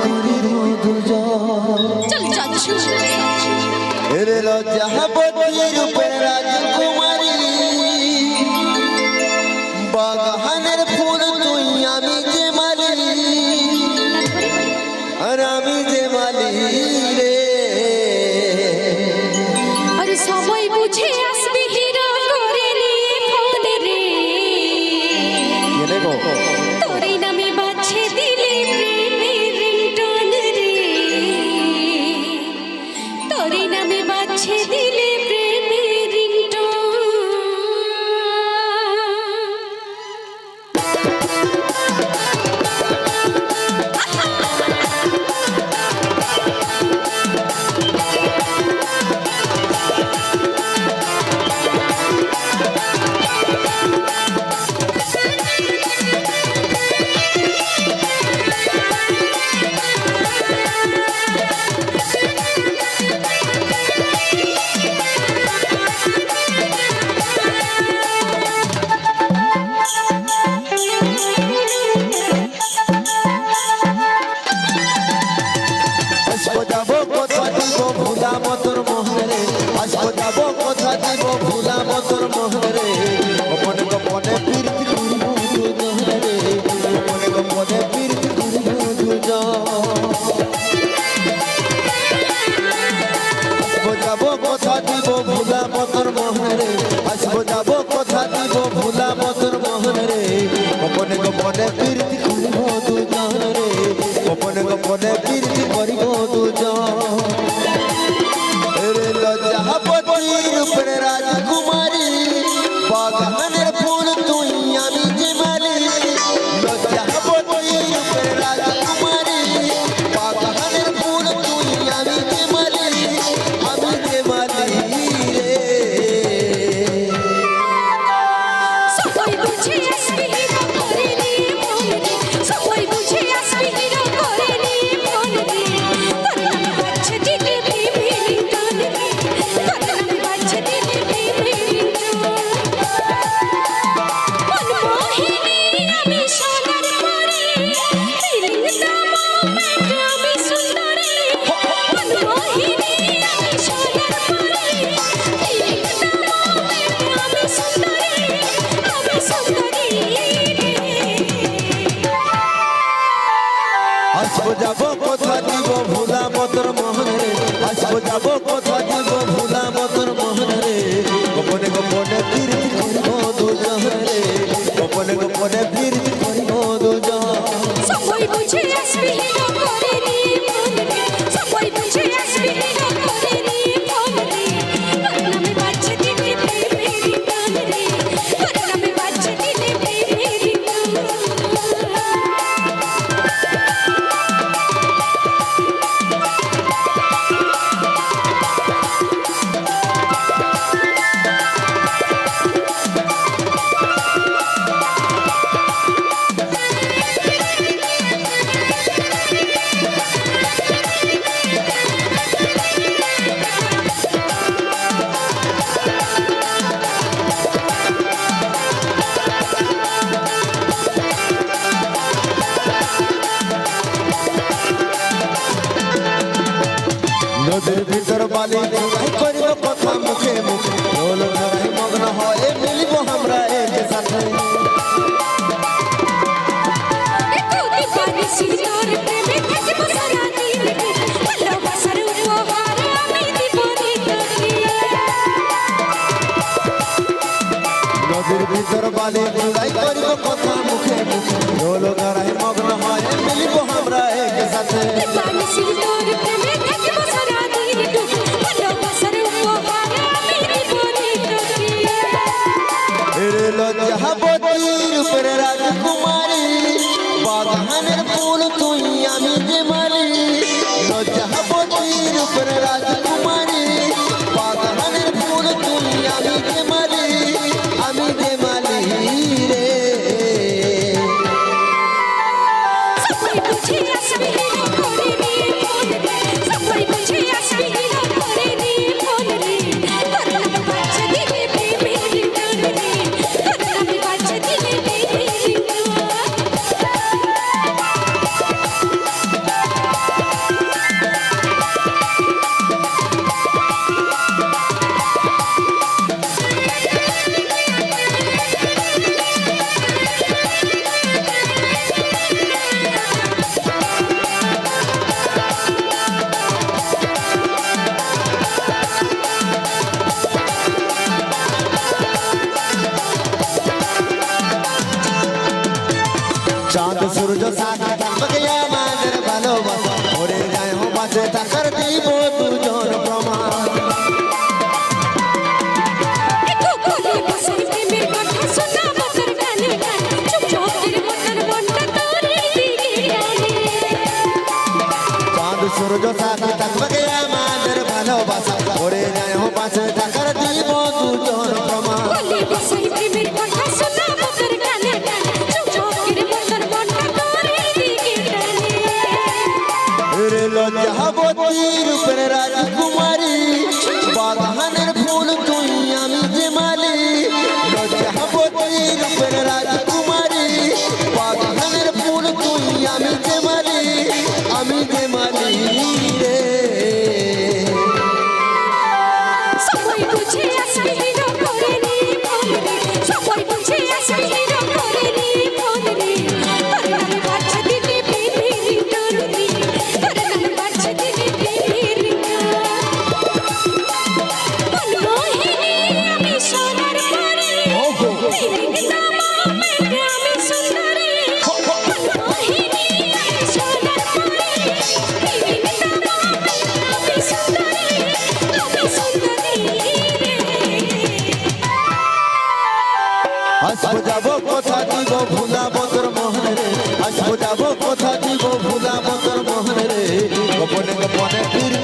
করিব চল যাচ্ছি এরে লজ্জা বটিয়ে রূপে রাজকুমারী। বাগানের ফুল তুই আমি যে অপনে গোপনে প্রীতি খুব বলে করিব কথা মুখে মুখে। ঢোল ঢোলায় মগ্ন হয় মিলিব আমরা এক সাথে। নদীর ভিতর বালি বুলাই করিব কথা মুখে মুখে। ঢোল গড়ায় মগ্ন হয় মিলিব আমরা এক সাথে। Rabotinho, Pereira Surya Sagar One in the morning,